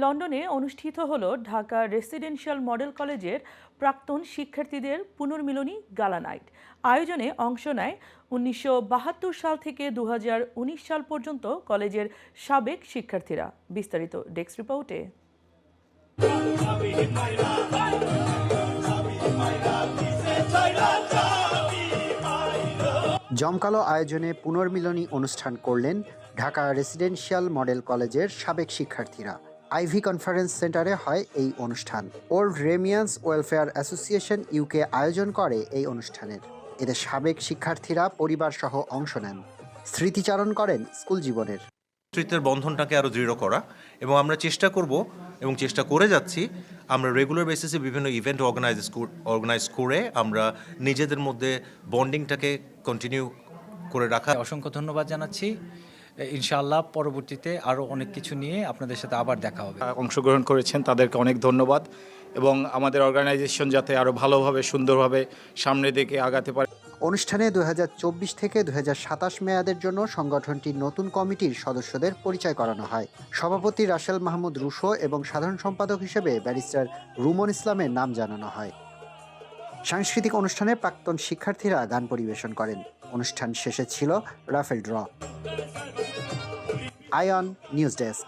লন্ডনে অনুষ্ঠিত হল ঢাকা রেসিডেন্সিয়াল মডেল কলেজের প্রাক্তন শিক্ষার্থীদের পুনর্মিলনী গালা নাইট। আয়োজনে অংশ নেয় উনিশশো বাহাত্তর সাল থেকে দু হাজার উনিশ সাল পর্যন্ত কলেজের সাবেক শিক্ষার্থীরা। বিস্তারিত ডেস্ক রিপোর্টে। জমকালো আয়োজনে পুনর্মিলনী অনুষ্ঠান করলেন ঢাকা রেসিডেন্সিয়াল মডেল কলেজের সাবেক শিক্ষার্থীরা। আইভি কনফারেন্স সেন্টারে হয় এই অনুষ্ঠান। Old Remians Welfare Association UK আয়োজন করে এই অনুষ্ঠানের। এতে সাবেক শিক্ষার্থীরা পরিবার সহ অংশ নেন। স্মৃতিচারণ করেন স্কুল জীবনের। নেতৃত্বের বন্ধনটাকে আরও দৃঢ় করা এবং আমরা চেষ্টা করব এবং চেষ্টা করে যাচ্ছি আমরা রেগুলার বেসিসে বিভিন্ন ইভেন্ট অর্গানাইজ অর্গানাইজ করে আমরা নিজেদের মধ্যে বন্ডিংটাকে কন্টিনিউ করে রাখা। অসংখ্য ধন্যবাদ জানাচ্ছি। ইনশাআল্লাহ পরবর্তীতে আরও অনেক কিছু নিয়ে আপনাদের সাথে আবার দেখা হবে। অংশগ্রহণ করেছেন, তাদেরকে অনেক ধন্যবাদ এবং আমাদের অর্গানাইজেশন যাতে আরও ভালোভাবে, সুন্দরভাবে সামনের দিকে আগাতে পারে। অনুষ্ঠানে দুহাজার চব্বিশ থেকে দুহাজার সাতাশ মেয়াদের জন্য সংগঠনটির নতুন কমিটির সদস্যদের পরিচয় করানো হয়। সভাপতি রাসেল মাহমুদ রুশো এবং সাধারণ সম্পাদক হিসেবে ব্যারিস্টার রুমন ইসলামের নাম জানানো হয়। সাংস্কৃতিক অনুষ্ঠানে প্রাক্তন শিক্ষার্থীরা গান পরিবেশন করেন। অনুষ্ঠান শেষে ছিল রাফেল ড্র। আয়ন নিউজ ডেস্ক।